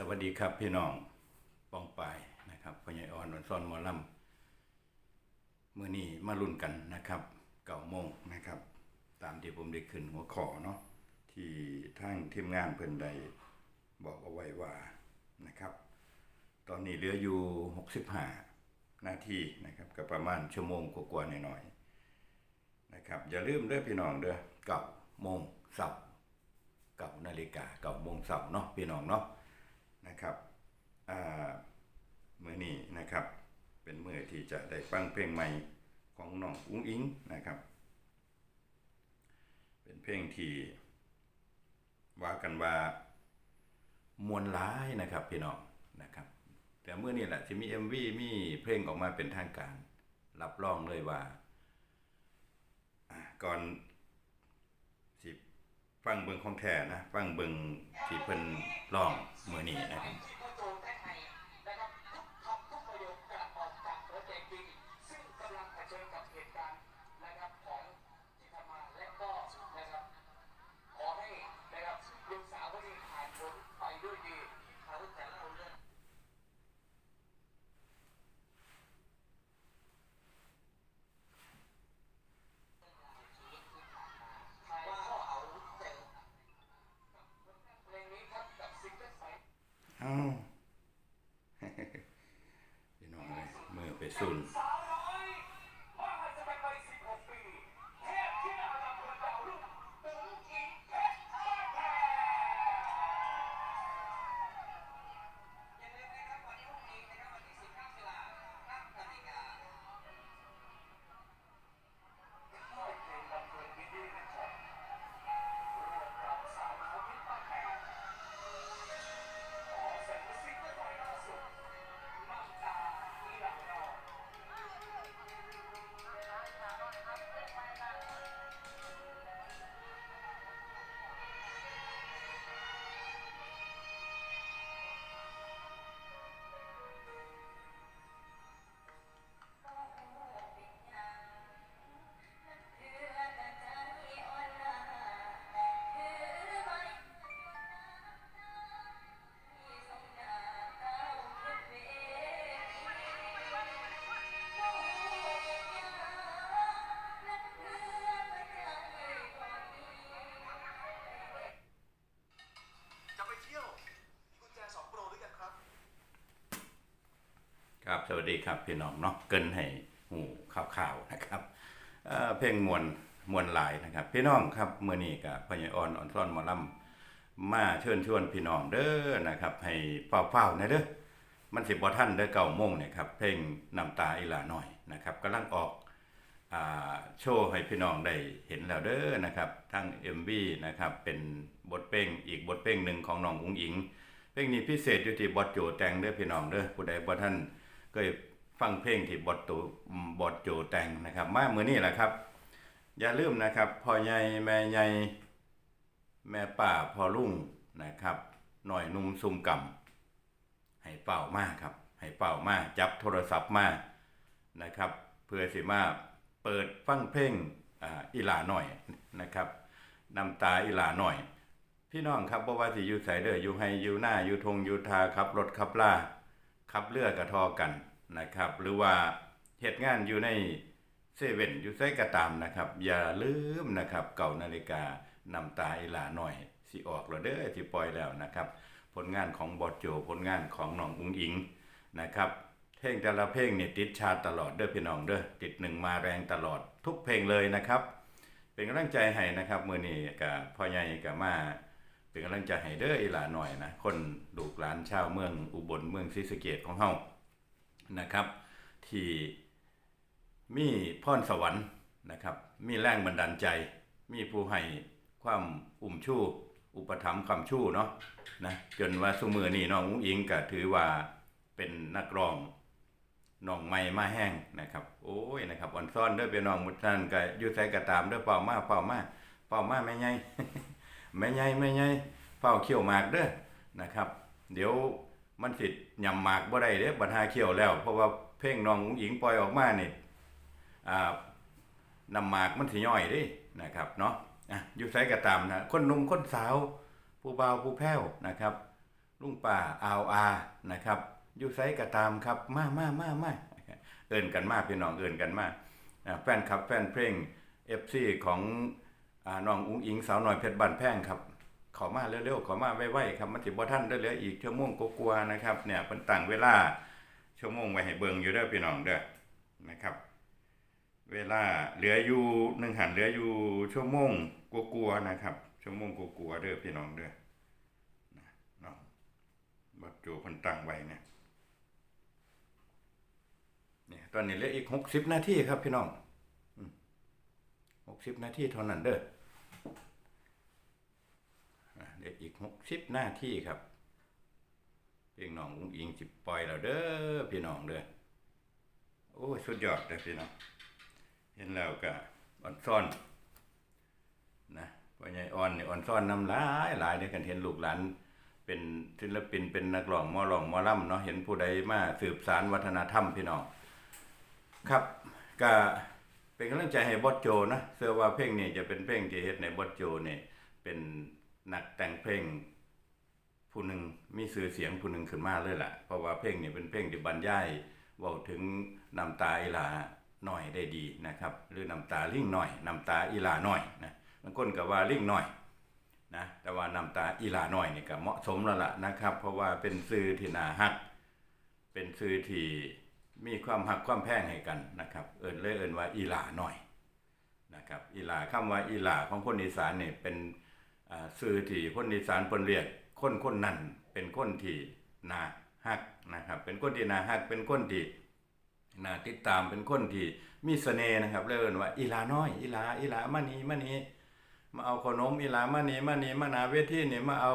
สวัสดีครับพี่น้องปองปายนะครับพ่อใหญ่อ่อนวันซ่อนมอลำเมื่อนี้มาลุ้นกันนะครับเก่าโมงนะครับ ตามที่ผมได้ขึ้นหัวข้อเนาะที่ทางทีมงานเพิ่นได้บอกเอาไว้ว่านะครับ ตอนนี้เหลืออยู่ 65 นาทีนะครับก็ประมาณชั่วโมงกว่าๆหน่อยๆนะครับอย่าลืมเด้อพี่น้องเด้อเก่าโมงสาร์เก่านาฬิกาเก่าโมงสาร์เนาะพี่น้องเนาะ นะครับอ่ามือนี้นะครับ เป็นมือที่จะได้ฟังเพลงใหม่ของน้องอุ้งอิงนะครับ เป็นเพลงที่ว่ากันว่ามวลร้ายนะครับพี่น้องนะครับ แต่เมื่อนี้แหละที่มี MV มีเพลงออกมาเป็นทางการ รับรองเลยว่าก่อน ฟังเบิงของแท้นะ ฟังเบิงที่เพิ่นร้องเมื่อนี้นะครับ ที่พ่อโจแท้ไทยนะครับทุกคำทุกประโยคกลับออกจากหัวใจจริง ซึ่งกำลังเผชิญกับเหตุการณ์นะครับของที่ทำมาและก็นะครับ ขอให้นะครับลูกสาวคนนี้ผ่านพ้นไปด้วยดีเขาจะเล่าเรื่องถ่ายข้อเอาเจอเพลงนี้ครับกับซิงเกิลใหม่ เอ้า พี่น้องเลย มื สวัสดีครับพี่น้องเนาะเกินให้หูข่าวๆนะครับเเพลงมวลมวลหลายนะครับ พี่น้องครับเมื่อนี้กับพญอ่อนอ่อนซ่อนมอลำมาเชิญชวนพี่น้องเด้อนะครับ ให้เฝ้าๆนะเด้อมันสิบ่ท่านเด้อเก้าโมงเนี่ยครับเพลงน้ำตาอีหลาหน่อยนะครับกำลังออกอ่าโชว์ให้พี่น้องได้เห็นแล้วเด้อนะครับทั้ง MV นะครับเป็นบทเพลงอีกบทเพลงหนึ่งของน้องอุ๋งอิงเพลงนี้พิเศษอยู่ที่บอดโจแต่งเด้อพี่น้องเด้อผู้ใดบ่ท่าน ยฟังเพลงที่บอดโตบอดโจแต่งนะครับ มาเมื้อนี้แหละครับ อย่าลืมนะครับพ่อใหญ่แม่ใหญ่แม่ป้าพ่อลุงนะครับหน่อยนุ่มซุ่มกำให้เป่ามากครับ ให้เป่ามากจับโทรศัพท์มานะครับ เพื่อสิมาเปิดฟังเพลงอ่าอีหลาหน่อยนะครับน้ำตาอีหลาหน่อย พี่น้องครับบ่ว่าสิอยู่ไสเด้ออยู่ให้อยู่หน้าอยู่ทงอยู่ทาขับรถขับล่าขับเรือกระทอกัน นะครับ หรือว่าเหตุงานอยู่ในเซเว่นอยู่ไสก็ตามนะครับ อย่าลืมนะครับ เก่านาฬิกานำตาอีหลาหน่อย สิออกแล้วเด้อสิปล่อยแล้วนะครับ ผลงานของบอดโจผลงานของน้องอุ้งอิงนะครับเพลงแต่ละเพลงเนี่ยติดชาตลอดเด้อพี่น้องเด้อติดหนึ่งมาแรงตลอดทุกเพลงเลยนะครับ เป็นกำลังใจให้นะครับมือนี้กับพ่อใหญ่กับมาเป็นกำลังใจให้เด้ออีหลาหน่อยนะคนลูกหลานชาวเมืองอุบลเมืองศรีสะเกษของเฮา นะครับ ที่มีพรสวรรค์นะครับ มีแรงบันดาลใจ มีผู้ให้ความอุ่มชู้อุปถัมภ์ความชู้เนาะนะจนว่าซุมือนี่น้องอุ้งอิงก็ถือว่าเป็นนักร้องน้องใหม่มาแห้งนะครับ โอ้ยนะครับอ่อนซ่อนเด้อเป็นน้องมุดท่านก็อยู่ไสก็ตามเด้อเป่ามาเป่ามาเป่ามาแม่ใหญ่แม่ใหญ่แม่ใหญ่เฝ้าเขี้ยวหมากเด้อนะครับ เดี๋ยว มันสิยำหมากบ่ได้เด้บัดหาเขี้ยวแล้ว เพราะว่าเพลงน้องอุ๋งอิงปล่อยออกมานี่อ่านำหมากมันสิย่อยเด้นะครับเนาะอะอยู่ไสก็ตามนะคนหนุ่มคนสาว ผู้บ่าวผู้แพ้วนะครับ ลุงป่าอาวอานะครับอยู่ไสก็ตามครับมามามามาเอิ้นกันมาพี่น้องเอิ้นกันมาอ่าแฟนคลับแฟนเพลง FC ของอ่าน้องอุ้งอิงสาวน้อยเพชรบ้านแพงครับ ขอมาเร็วๆขอมาไวๆครับมันสิบ่ทันเด้เหลืออีกชั่วโมงกว่าๆนะครับเนี่ยเพิ่นตั้งเวลาชั่วโมงไว้ให้เบิ่งอยู่เด้อพี่น้องเด้อนะครับ เวลาเหลืออยู่หนึ่งหันเหลืออยู่ชั่วโมงกลัวๆนะครับ ชั่วโมงกลัวๆเด้อพี่น้องเด้อนะเนาะบัดโจเพิ่นตั้งไว้เนี่ยเนี่ยตอนนี้เหลืออีกหกสิบนาทีครับพี่น้องหกสิบนาทีเท่านั้นเด้ออะเหกหกสิบนาที่ครับพลงน้องอุ้งอิงจิปล่อยแล้วเด้อพี่น้องเด้อโอ้ยสุดยอดเลยพี่น้องเห็นแล้วก็อ่อนซ่อนนะพ่อใหญ่อ่อนนี่อ่อนซ่อนน้ำลายหลายเด้อกันเห็นลูกหลานเป็นศิลปินเป็นนักร้องมอร้องมอล่ำเนาะเห็นผู้ใดมาสืบสารวัฒนธรรมพี่น้องครับก็เป็นกำลังใจให้บอสโจนะเชื่อว่าเพลงนี้จะเป็นเพลงที่เฮ็ดในบอสโจนี่เป็น นักแต่งเพลงผู้หนึ่งมีชื่อเสียงผู้หนึ่งขึ้นมาเลยล่ะ เพราะว่าเพลงนี้เป็นเพลงที่บรรยายเว้าถึงน้ำตาอีหลาหน่อยได้ดีนะครับ หรือน้ำตาลิงหน่อยน้ำตาอีหลาหน่อยนะบางคนก็ว่าลิงหน่อยนะแต่ว่าน้ำตาอีหลาหน่อยนี่ก็เหมาะสมแล้วล่ะนะครับ เพราะว่าเป็นชื่อที่น่าฮัก เป็นชื่อที่มีความหักความแพงให้กันนะครับ เอิ้นเลยเอิ้นว่าอีหลาหน่อยนะครับอีหลาคำว่าอีหลาของคนอีสานเนี่ยเป็น สื่อที่คนอีสานเพิ่นเรียกคนคนนั้นเป็นคนที่นาฮักนะครับเป็นคนที่นาฮักเป็นคนที่นาติดตามเป็นคนที่มีเสน่ห์นะครับเรียกว่าอีลาน้อยอีลาอีลามานีมานีมาเอาขนมอีลามานีมานีมานาเวทีนี่มาเอา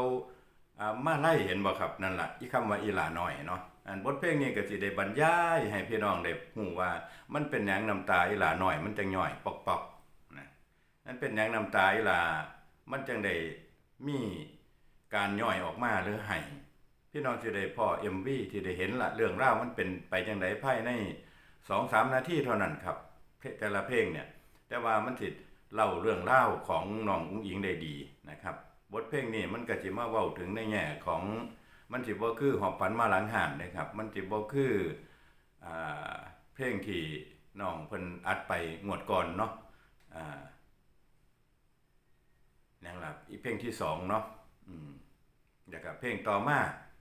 อ่ามาไล่เห็นบ่ครับนั่นล่ะอีคำว่าอีลาน้อยเนาะอันบทเพลงนี้ก็สิได้บรรยายให้พี่น้องได้ฮู้ว่ามันเป็นหยังน้ำตาอีลาน้อยมันจังย่อยปอกๆนะนั่นเป็นหยังน้ำตาอีลา มันจังได้มีการย่อยออกมาหรือให้พี่น้องที่ได้พ่อ MV ที่ได้เห็นละเรื่องราวมันเป็นไปจังไดภายใน2-3นาทีเท่านั้นครับแต่ละเพลงเนี่ย แต่ว่ามันสิเล่าเรื่องราวของน้องอุ้งอิงได้ดีนะครับ บทเพลงนี้มันก็สิมาเว้าถึงในแง่ของมันสิบ่คือหอบฝันมาหลังห่านนะครับ มันสิบ่คืออ่าเพลงที่น้องเพิ่นอัดไปงวดก่อนเนาะอ่า นั่นล่ะอีเพลงที่สองเนาะอืมแล้วก็เพลงต่อมา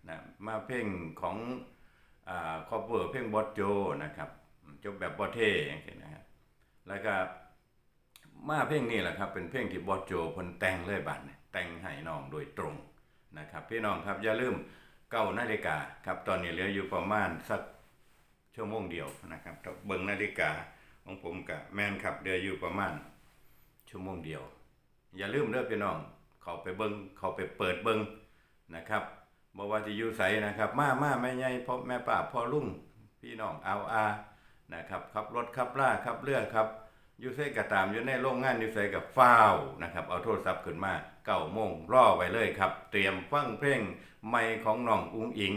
นะมาเพลงของอ่าคอเวอร์เพลงบอสโจนะครับจบแบบบอเท่อย่างเงี้ยนะครับแล้วก็มาเพลงนี้แหละครับเป็นเพลงที่บอสโจพนแต่งเลยบัดเนี่ยแต่งให้น้องโดยตรงนะครับพี่น้องครับอย่าลืมเก้านาฬิกาครับตอนนี้เหลืออยู่ประมาณสักชั่วโมงเดียวนะครับเบิ่งนาฬิกาของผมกับแมนครับเหลืออยู่ประมาณชั่วโมงเดียว อย่าลืมเด้อพี่น้อง เขาไปเบิงเขาไปเปิดเบิงนะครับบ่ว่าจะอยู่ไสนะครับ มามาแม่ใหญ่พ่อแม่ป้าพ่อลุงพี่น้องเอาอานะครับขับรถขับล่าขับเรือครับอยู่ไสก็ตามอยู่ในโรงงานอยู่ไสกับฟ้าวนะครับ เอาโทรศัพท์ขึ้นมาเก้าโมงรอไว้เลยครับ เตรียมฟังเพลงใหม่ของน้องอุ้งอิง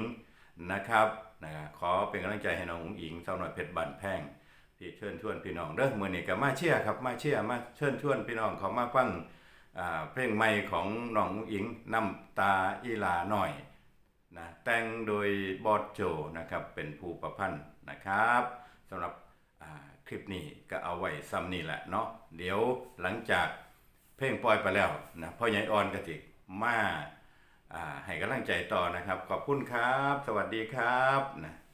นะครับนะขอเป็นกำลังใจให้น้องอุ้งอิงสาวน้อยเพชรบันแพงที่เชิญชวนพี่น้องเด้อมื้อนี้ก็มาเชียร์ครับมาเชียร์มาเชิญชวนพี่น้องเขามาฟังอ่า เพลงใหม่ของน้องอิงน้ำตาอีลาหน่อยนะแต่งโดยบอสโจนะครับเป็นผู้ประพันธ์นะครับสำหรับคลิปนี้ก็เอาไว้ซ้ำนี่แหละเนาะเดี๋ยวหลังจากเพลงปล่อยไปแล้วนะพ่อใหญ่อ่อนก็จิมาให้กำลังใจต่อนะครับ ขอบคุณครับ สวัสดีครับนะ